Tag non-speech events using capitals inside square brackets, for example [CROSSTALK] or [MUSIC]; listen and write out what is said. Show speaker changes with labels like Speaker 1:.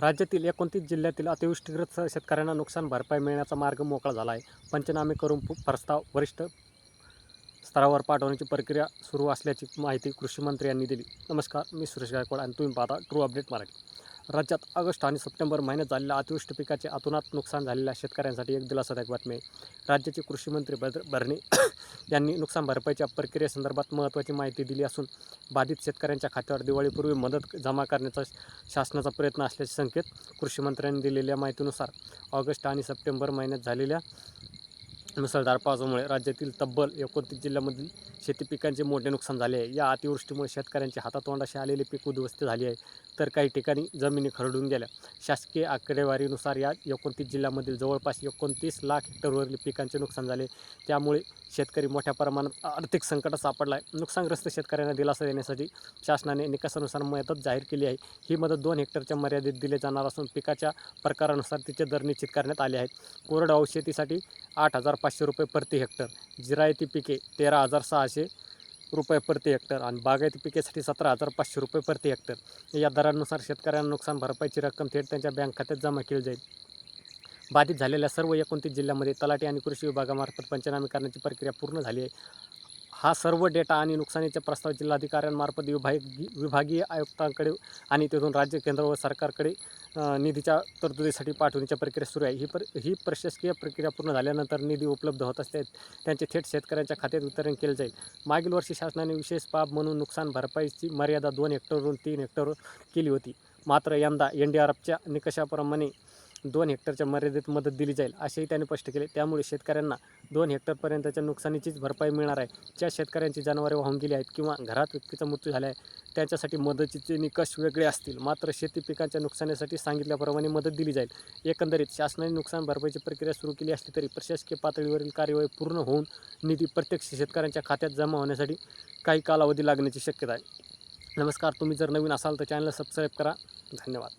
Speaker 1: राज्यातील एकोणतीस जिल्ह्यातील अतिवृष्टीग्रस्त शेतकऱ्यांना नुकसान भरपाई मिळण्याचा मार्ग मोकळा झाला आहे. पंचनामे करून प्रस्ताव वरिष्ठ स्तरावर पाठवण्याची प्रक्रिया सुरू असल्याची माहिती कृषी मंत्री यांनी दिली. नमस्कार मी सुरेश गायकवाड आणि तुम्ही पाहता ट्रू अपडेट मराठी. राज्यात ऑगस्ट आणि सप्टेंबर महिन्यात झालेल्या अतिवृष्टी पिकाचे अतोनात नुकसान झालेल्या शेतकऱ्यांसाठी एक दिलासादायक बातमी आहे. राज्याचे कृषी मंत्री बद भरणे [COUGHS] यांनी नुकसान भरपाईच्या प्रक्रियेसंदर्भात महत्त्वाची माहिती दिली असून बाधित शेतकऱ्यांच्या खात्यावर दिवाळीपूर्वी मदत जमा करण्याचा शासनाचा प्रयत्न असल्याचे संकेत कृषी मंत्र्यांनी दिलेल्या माहितीनुसार ऑगस्ट आणि सप्टेंबर महिन्यात झालेल्या मुसळधार पावसामुळे राज्यातील तब्बल एकोणतीस जिल्ह्यामधील शेती पिकांचे मोठे नुकसान झाले आहे. या अतिवृष्टीमुळे शेतकऱ्यांच्या हातातोंडाशी आलेले पीक उद्ध्वस्त झाले आहे. तर काही ठिकाणी जमिनी खरडून गेल्या. शासकीय आकडेवारीनुसार या एकोणतीस जिल्ह्यामधील जवळपास एकोणतीस लाख हेक्टरवरील पिकांचे नुकसान झाले त्यामुळे शेतकरी मोठ्या प्रमाणात आर्थिक संकटात सापडला आहे. नुकसानग्रस्त शेतकऱ्यांना दिलासा देण्यासाठी शासनाने निकषानुसार मदत जाहीर केली आहे. ही मदत दोन हेक्टरच्या मर्यादित दिली जाणार असून पिकाच्या प्रकारानुसार तिचे दर निश्चित करण्यात आले आहेत. कोरडवाहू शेतीसाठी आठ हजार पाचशे रुपये प्रति हेक्टर. जिरायती पिके तेरा हजार सहाशे रुपये प्रति हेक्टर आणि बागायती पिकेसाठी सतरा हजार पाचशे रुपये प्रति हेक्टर. या दरानुसार शेतकऱ्यांना नुकसान भरपाईची रक्कम थेट त्यांच्या बँक खात्यात जमा केली जाईल. बाधित झालेल्या सर्व एकोणतीस जिल्ह्यामध्ये तलाठी आणि कृषी विभागामार्फत पंचनामे करण्याची प्रक्रिया पूर्ण झाली आहे. हा सर्व डेटा आणि नुकसानीचे प्रस्ताव जिल्हाधिकाऱ्यांमार्फत विभाग विभागीय आयुक्तांकडे आणि तिथून राज्य केंद्र व सरकारकडे निधीच्या तरतुदीसाठी पाठवण्याची प्रक्रिया सुरू आहे. ही पर ही प्रशासकीय प्रक्रिया पूर्ण झाल्यानंतर निधी उपलब्ध होत असते. त्यांचे थेट शेतकऱ्यांच्या खात्यात वितरण केले जाईल. मागील वर्षी शासनाने विशेष बाब म्हणून नुकसान भरपाईची मर्यादा दोन हेक्टरवरून तीन हेक्टरवर केली होती. मात्र यंदा एन डी आर एफच्या निकषाप्रमाणे दोन हेक्टरच्या मर्यादेत मदत दिली जाईल असेही त्यांनी स्पष्ट केले. त्यामुळे शेतकऱ्यांना दोन हेक्टरपर्यंतच्या नुकसानीचीच भरपाई मिळणार आहे. ज्या शेतकऱ्यांची जनावरे वाहून गेली आहेत किंवा घरात व्यक्तीचा मृत्यू झाला आहे त्यांच्यासाठी मदतीचे निकष वेगळे असतील. मात्र शेती पिकांच्या नुकसानीसाठी सांगितल्याप्रमाणे मदत दिली जाईल. एकंदरीत शासनाने नुकसान भरपाईची प्रक्रिया सुरू केली असली तरी प्रशासकीय पातळीवरील कार्यवाही पूर्ण होऊन निधी प्रत्यक्ष शेतकऱ्यांच्या खात्यात जमा होण्यासाठी काही कालावधी लागण्याची शक्यता आहे. नमस्कार. तुम्ही जर नवीन असाल तर चॅनलला सबस्क्राईब करा. धन्यवाद.